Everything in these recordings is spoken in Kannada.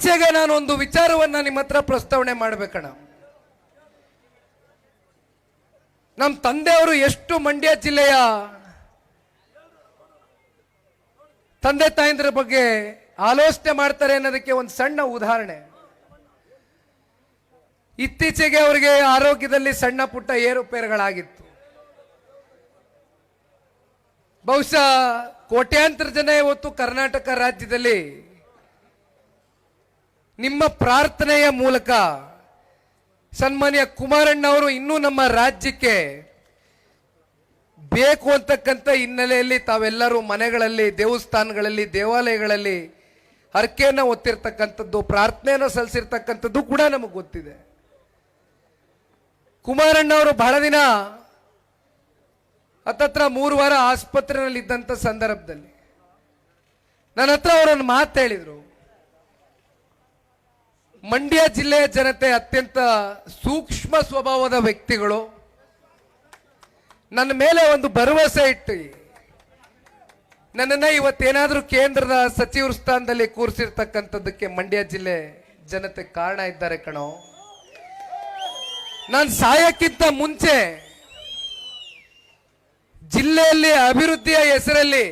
ಇತ್ತೀಚೆಗೆ ನಾನು ಒಂದು ವಿಚಾರವನ್ನ ನಿಮ್ಮ ಹತ್ರ ಪ್ರಸ್ತಾವನೆ ಮಾಡ್ಬೇಕಣ ನಮ್ಮ ತಂದೆಯವರು ಎಷ್ಟು ಮಂಡ್ಯ ಜಿಲ್ಲೆಯ ತಂದೆ ತಾಯಂದ್ರ ಬಗ್ಗೆ ಆಲೋಚನೆ ಮಾಡ್ತಾರೆ ಅನ್ನೋದಕ್ಕೆ ಒಂದು ಸಣ್ಣ ಉದಾಹರಣೆ. ಇತ್ತೀಚೆಗೆ ಅವರಿಗೆ ಆರೋಗ್ಯದಲ್ಲಿ ಸಣ್ಣ ಪುಟ್ಟ ಏರುಪೇರುಗಳಾಗಿತ್ತು. ಬಹುಶಃ ಕೋಟ್ಯಾಂತರ ಜನ ಇವತ್ತು ಕರ್ನಾಟಕ ರಾಜ್ಯದಲ್ಲಿ ನಿಮ್ಮ ಪ್ರಾರ್ಥನೆಯ ಮೂಲಕ ಸನ್ಮಾನ್ಯ ಕುಮಾರಣ್ಣ ಅವರು ಇನ್ನೂ ನಮ್ಮ ರಾಜ್ಯಕ್ಕೆ ಬೇಕು ಅಂತಕ್ಕಂಥ ಹಿನ್ನೆಲೆಯಲ್ಲಿ ತಾವೆಲ್ಲರೂ ಮನೆಗಳಲ್ಲಿ, ದೇವಸ್ಥಾನಗಳಲ್ಲಿ, ದೇವಾಲಯಗಳಲ್ಲಿ ಹರಕೆಯನ್ನು ಒತ್ತಿರ್ತಕ್ಕಂಥದ್ದು ಪ್ರಾರ್ಥನೆಯನ್ನು ಸಲ್ಲಿಸಿರ್ತಕ್ಕಂಥದ್ದು ಕೂಡ ನಮಗೆ ಗೊತ್ತಿದೆ. ಕುಮಾರಣ್ಣ ಅವರು ಬಹಳ ದಿನ ಹತ್ತತ್ರ ಮೂರು ವಾರ ಆಸ್ಪತ್ರೆಯಲ್ಲಿ ಇದ್ದಂಥ ಸಂದರ್ಭದಲ್ಲಿ. ನನ್ನ ಹತ್ರ ಅವರೊಂದು ಮಾತು ಹೇಳಿದ್ರು. ಮಂಡ್ಯ ಜಿಲ್ಲೆಯ ಜನತೆ ಅತ್ಯಂತ ಸೂಕ್ಷ್ಮ ಸ್ವಭಾವದ ವ್ಯಕ್ತಿಗಳು. ನನ್ನ ಮೇಲೆ ಒಂದು ಭರವಸೆ ಇಟ್ಟು ನನ್ನನ್ನ ಇವತ್ತೇನಾದರೂ ಕೇಂದ್ರದ ಸಚಿವರ ಸ್ಥಾನದಲ್ಲಿ ಕೂರಿಸಿರ್ತಕ್ಕಂಥದ್ದಕ್ಕೆ ಮಂಡ್ಯ ಜಿಲ್ಲೆ ಜನತೆ ಕಾರಣ ಇದ್ದಾರೆ ಕಣೋ. ನಾನು ಸಾಯಕ್ಕಿಂತ ಮುಂಚೆ ಜಿಲ್ಲೆಯಲ್ಲಿ ಅಭಿವೃದ್ಧಿಯ ಹೆಸರಲ್ಲಿ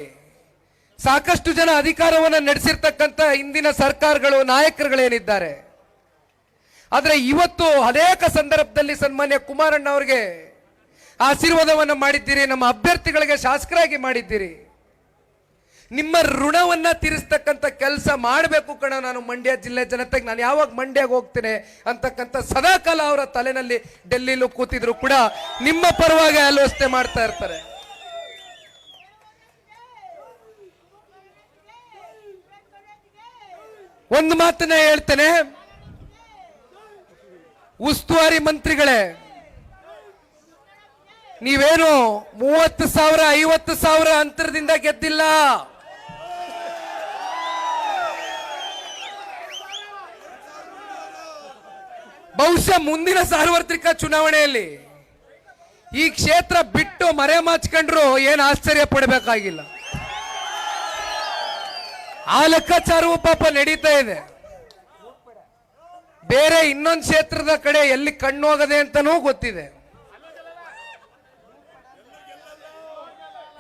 ಸಾಕಷ್ಟು ಜನ ಅಧಿಕಾರವನ್ನು ನಡೆಸಿರ್ತಕ್ಕಂಥ ಇಂದಿನ ಸರ್ಕಾರಗಳು ನಾಯಕರುಗಳೇನಿದ್ದಾರೆ. ಆದರೆ ಇವತ್ತು ಅನೇಕ ಸಂದರ್ಭದಲ್ಲಿ ಸನ್ಮಾನ್ಯ ಕುಮಾರಣ್ಣ ಅವರಿಗೆ ಆಶೀರ್ವಾದವನ್ನು ಮಾಡಿದ್ದೀರಿ, ನಮ್ಮ ಅಭ್ಯರ್ಥಿಗಳಿಗೆ ಶಾಸಕರಾಗಿ ಮಾಡಿದ್ದೀರಿ. ನಿಮ್ಮ ಋಣವನ್ನ ತೀರಿಸ್ತಕ್ಕಂಥ ಕೆಲಸ ಮಾಡಬೇಕು ಕಣ ನಾನು ಮಂಡ್ಯ ಜಿಲ್ಲೆ ಜನತೆಗೆ. ನಾನು ಯಾವಾಗ ಮಂಡ್ಯಗೆ ಹೋಗ್ತೇನೆ ಅಂತಕ್ಕಂಥ ಸದಾಕಾಲ ಅವರ ತಲೆನಲ್ಲಿ ಡೆಲ್ಲಿಲೂ ಕೂತಿದ್ರು ಕೂಡ ನಿಮ್ಮ ಪರವಾಗಿ ಆಲೋಚನೆ ಮಾಡ್ತಾ ಇರ್ತಾರೆ. ಒಂದು ಮಾತನ್ನ ಹೇಳ್ತೇನೆ. ಉಸ್ತುವಾರಿ ಮಂತ್ರಿಗಳೇ, ನೀವೇನು ಮೂವತ್ತು ಸಾವಿರ, ಐವತ್ತು ಸಾವಿರ ಅಂತರದಿಂದ ಗೆದ್ದಿಲ್ಲ? ಬಹುಶಃ ಮುಂದಿನ ಸಾರ್ವತ್ರಿಕ ಚುನಾವಣೆಯಲ್ಲಿ ಈ ಕ್ಷೇತ್ರ ಬಿಟ್ಟು ಮರೆ ಮಾಚ್ಕೊಂಡ್ರು ಏನು ಆಶ್ಚರ್ಯ ಪಡಬೇಕಾಗಿಲ್ಲ. ಆ ಲೆಕ್ಕಾಚಾರವೂ ಪಾಪ ನಡೀತಾ ಇದೆ. ಬೇರೆ ಇನ್ನೊಂದು ಕ್ಷೇತ್ರದ ಕಡೆ ಎಲ್ಲಿ ಕಣ್ಣು ಹೋಗದೆ ಅಂತನೂ ಗೊತ್ತಿದೆ.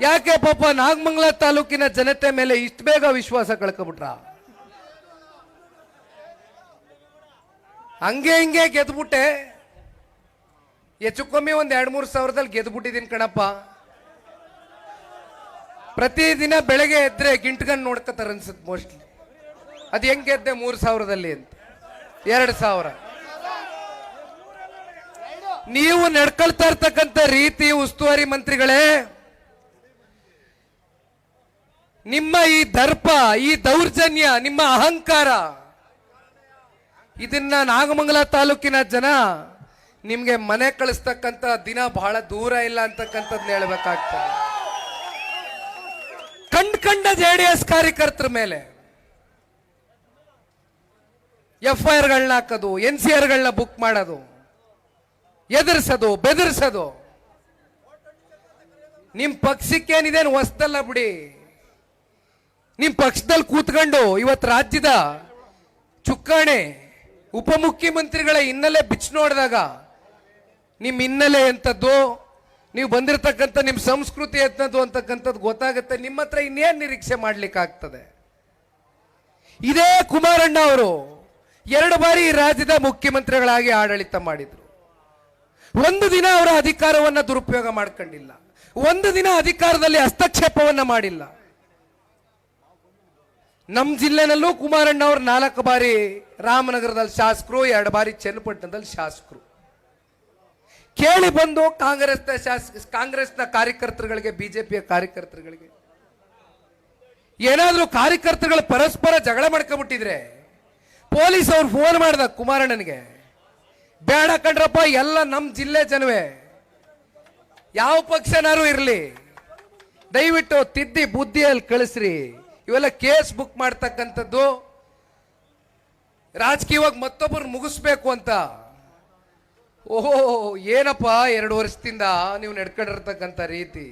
ಯಾಕೆ ಪಾಪ ನಾಗಮಂಗಲ ತಾಲೂಕಿನ ಜನತೆ ಮೇಲೆ ಇಷ್ಟು ಬೇಗ ವಿಶ್ವಾಸ ಕಳ್ಕೊಬಿಟ್ರ? ಹಂಗೆ ಹಿಂಗೆ ಗೆದ್ಬಿಟ್ಟೆ. ಹೆಚ್ಚು ಕಮ್ಮಿ ಒಂದ್ ಎರಡ್ ಮೂರು ಸಾವಿರದಲ್ಲಿ ಗೆದ್ಬಿಟ್ಟಿದ್ದೀನಿ ಕಣಪ್ಪ. ಪ್ರತಿದಿನ ಬೆಳಗ್ಗೆ ಎದ್ರೆ ಗಿಂಟ್ಗನ್ ನೋಡ್ಕೋತಾರೆ ಅನ್ಸುತ್ತೆ ಮೋಸ್ಟ್ಲಿ. ಅದು ಹೆಂಗೆ ಗೆದ್ದೆ ಮೂರು ಸಾವಿರದಲ್ಲಿ ಅಂತ. ಎರಡು ಸಾವಿರ. ನೀವು ನಡ್ಕೊಳ್ತಾ ಇರ್ತಕ್ಕಂಥ ರೀತಿ ಉಸ್ತುವಾರಿ ಮಂತ್ರಿಗಳೇ, ನಿಮ್ಮ ಈ ದರ್ಪ, ಈ ದೌರ್ಜನ್ಯ, ನಿಮ್ಮ ಅಹಂಕಾರ, ಇದನ್ನ ನಾಗಮಂಗಲ ತಾಲೂಕಿನ ಜನ ನಿಮ್ಗೆ ಮನೆ ಕಳಿಸ್ತಕ್ಕಂತ ದಿನ ಬಹಳ ದೂರ ಇಲ್ಲ ಅಂತಕ್ಕಂಥದ್ನ ಹೇಳ್ಬೇಕಾಗ್ತದೆ. ಕಂಡ್ ಕಂಡ ಜೆ ಎಸ್ ಕಾರ್ಯಕರ್ತರ ಮೇಲೆ. ಎಫ್ ಐ ಆರ್ಗಳನ್ನ ಹಾಕೋದು ಎನ್ ಸಿ ಆರ್ಗಳನ್ನ ಬುಕ್ ಮಾಡೋದು, ಎದುರಿಸೋದು, ಬೆದರಿಸೋದು. ನಿಮ್ಮ ಪಕ್ಷಕ್ಕೇನಿದೇನು ಹೊಸ್ತಲ್ಲ ಬಿಡಿ. ನಿಮ್ಮ ಪಕ್ಷದಲ್ಲಿ ಕೂತ್ಕೊಂಡು ಇವತ್ತು ರಾಜ್ಯದ ಚುಕ್ಕಾಣೆ ಉಪಮುಖ್ಯಮಂತ್ರಿಗಳ ಹಿನ್ನೆಲೆ ಬಿಚ್ಚಿ ನೋಡಿದಾಗ ನಿಮ್ಮ ಹಿನ್ನೆಲೆ ಎಂಥದ್ದು, ನೀವು ಬಂದಿರತಕ್ಕಂತ ನಿಮ್ಮ ಸಂಸ್ಕೃತಿ ಎಂಥದ್ದು ಅಂತಕ್ಕಂಥದ್ದು ಗೊತ್ತಾಗುತ್ತೆ, ನಿಮ್ಮ ಹತ್ರ ಇನ್ನೇನು ನಿರೀಕ್ಷೆ ಮಾಡ್ಲಿಕ್ಕೆ ಆಗ್ತದೆ ಇದೇ ಕುಮಾರಣ್ಣ ಅವರು. ಎರಡು ಬಾರಿ ರಾಜ್ಯದ ಮುಖ್ಯಮಂತ್ರಿಗಳಾಗಿ ಆಡಳಿತ ಮಾಡಿದ್ರು. ಒಂದು ದಿನ ಅವರ ಅಧಿಕಾರವನ್ನ ದುರುಪಯೋಗ ಮಾಡ್ಕೊಂಡಿಲ್ಲ. ಒಂದು ದಿನ ಅಧಿಕಾರದಲ್ಲಿ ಹಸ್ತಕ್ಷೇಪವನ್ನ ಮಾಡಿಲ್ಲ. ನಮ್ಮ ಜಿಲ್ಲೆನಲ್ಲೂ ಕುಮಾರಣ್ಣ ಅವರು ನಾಲ್ಕು ಬಾರಿ ರಾಮನಗರದಲ್ಲಿ ಶಾಸಕರು, ಎರಡು ಬಾರಿ ಚನ್ನಪಟ್ಟಣದಲ್ಲಿ ಶಾಸಕರು. ಕೇಳಿ ಬಂದು ಕಾಂಗ್ರೆಸ್ನ ಶಾಸಕ ಕಾಂಗ್ರೆಸ್ನ ಕಾರ್ಯಕರ್ತರುಗಳಿಗೆ, ಬಿಜೆಪಿಯ ಕಾರ್ಯಕರ್ತರುಗಳಿಗೆ ಏನಾದರೂ ಕಾರ್ಯಕರ್ತರುಗಳು ಪರಸ್ಪರ ಜಗಳ ಮಾಡ್ಕೊಂಡ್ಬಿಟ್ಟಿದ್ರೆ ಪೊಲೀಸ್ ಅವ್ರು ಫೋನ್ ಮಾಡ್ದ ಕುಮಾರಣ್ಣನಿಗೆ. ಬೇಡ ಕಂಡ್ರಪ್ಪ ಎಲ್ಲ ನಮ್ಮ ಜಿಲ್ಲೆ ಜನವೇ. ಯಾವ ಪಕ್ಷನಾರು ಇರಲಿ. ದಯವಿಟ್ಟು ತಿದ್ದಿ ಬುದ್ಧಿಯಲ್ಲಿ ಕಳಿಸ್ರಿ. ಇವೆಲ್ಲ ಕೇಸ್ ಬುಕ್ ಮಾಡ್ತಕ್ಕಂಥದ್ದು. ರಾಜಕೀಯವಾಗಿ ಮತ್ತೊಬ್ಬರು ಮುಗಿಸ್ಬೇಕು ಅಂತ. ಓಹೋ, ಏನಪ್ಪ ಎರಡು ವರ್ಷದಿಂದ ನೀವು ನಡ್ಕೊಂಡಿರ್ತಕ್ಕಂಥ ರೀತಿ.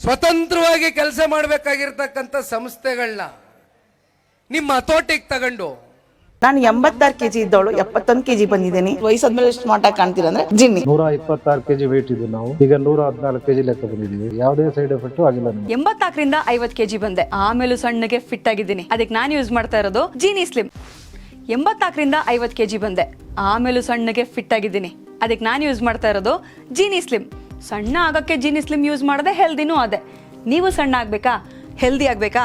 ಸ್ವತಂತ್ರವಾಗಿ ಕೆಲಸ ಮಾಡಬೇಕಾಗಿರ್ತಕ್ಕಂಥ ಸಂಸ್ಥೆಗಳನ್ನ ನಿಮ್ಮ ತೋಟಕ್ಕೆ ತಗೊಂಡು. ನಾನು ಎಂಬತ್ತಾರು ಕೆಜಿ ಇದ್ದವಳು ಎಪ್ಪತ್ತೊಂದು ಕೆಜಿ ಬಂದಿದ್ದೀನಿ. ವಯಸ್ಸಾದ್ಮೇಲೆ ಸ್ಮಾರ್ಟ್ ಆಗಿ ಕಾಣ್ತೀರ ಅಂದ್ರೆ ಜಿನ್ನಿ. ನೂರ ಇಪ್ಪತ್ತಾರು ಕೆಜಿ ವೇಟ್ ಇದ್ದು ನಾವು. ಈಗ ನೂರ ಹದಿನಾಲ್ಕು ಕೆಜಿ ಲೆಕ್ಕ ಬಂದಿದ್ದೀವಿ. ಯಾವುದೇ ಸೈಡ್ ಎಫೆಕ್ಟ್ ಆಗಿಲ್ಲ ನಮಗೆ. ಎಂಬತ್ನಾಲ್ಕರಿಂದ ಐವತ್ ಕೆಜಿ ಬಂದೆ. ಆಮೇಲೂ ಸಣ್ಣಗೆ ಫಿಟ್ ಆಗಿದ್ದೀನಿ. ಅದಕ್ಕೆ ನಾನು ಯೂಸ್ ಮಾಡ್ತಾ ಇರೋದು ಜೀನಿ ಸ್ಲಿಮ್ ಎಂಬತ್ನಾಲ್ಕರಿಂದ ಐವತ್ ಕೆಜಿ ಬಂದೆ. ಆಮೇಲೂ ಸಣ್ಣಗೆ ಫಿಟ್ ಆಗಿದ್ದೀನಿ. ಅದಕ್ಕೆ ನಾನು ಯೂಸ್ ಮಾಡ್ತಾ ಇರೋದು ಜೀನಿ ಸ್ಲಿಮ್ ಸಣ್ಣ ಆಗಕ್ಕೆ ಜೀನಿ ಸ್ಲಿಮ್ ಯೂಸ್ ಮಾಡದೆ ಹೆಲ್ದಿನೂ ಅದೇ. ನೀವು ಸಣ್ಣ ಆಗ್ಬೇಕಾ? ಹೆಲ್ದಿ ಆಗ್ಬೇಕಾ?